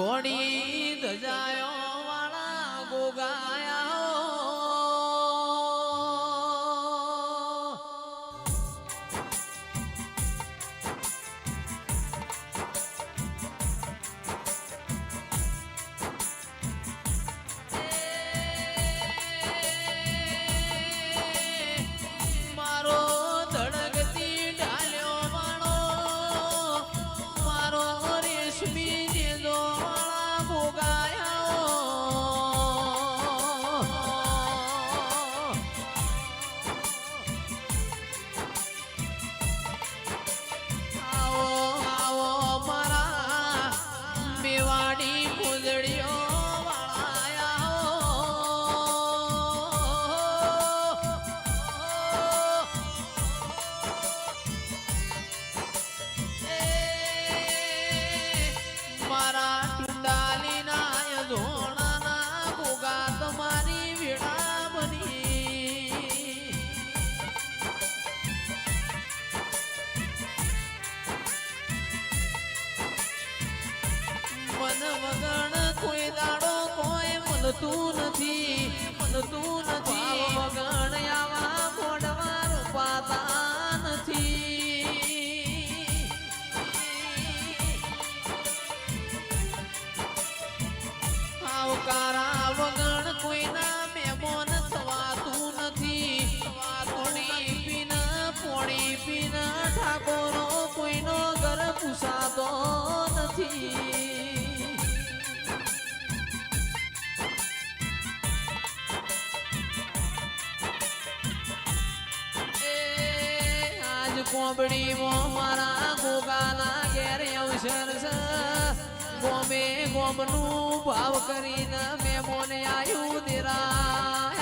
ધોણી મળતું નથી, મનતું નથી. વગણ આવા મોડવા રૂપાતા નથી. આવકારા વગણ કોઈના મહેમાન થવાતું નથી. પોણી પીના પોણી પીના, ઠાકોરો કોઈનો ઘર પૂસાતો નથી. આજ કોબડીમાં મારા ગોગાના ઘેર અવસર છે. ગોમે ગોમનું ભાવ કરીને મેં મોને આયુ દેરાયો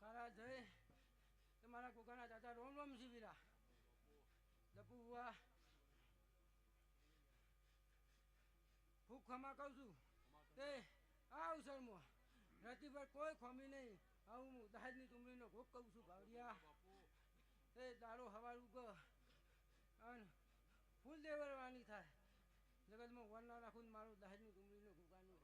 ખારા જય. તમારા કોકાના ચાચા રોમ રોમ શિબિરા દપુ બુવા ખૂબ ખમા કહું છું. તે આ અવસરમાં રતી પર કોઈ ખોમી નહીં. આવું હું દહેજની ડુંગળીનો ભોગ કહું છું, ભાવડિયા. એ દારો હવાર ઉગ. અને ફૂલ દેવરવાની થાય. જગતમાં વર ના રાખું મારું દહેજની ડુંગળીનો ગુગાનું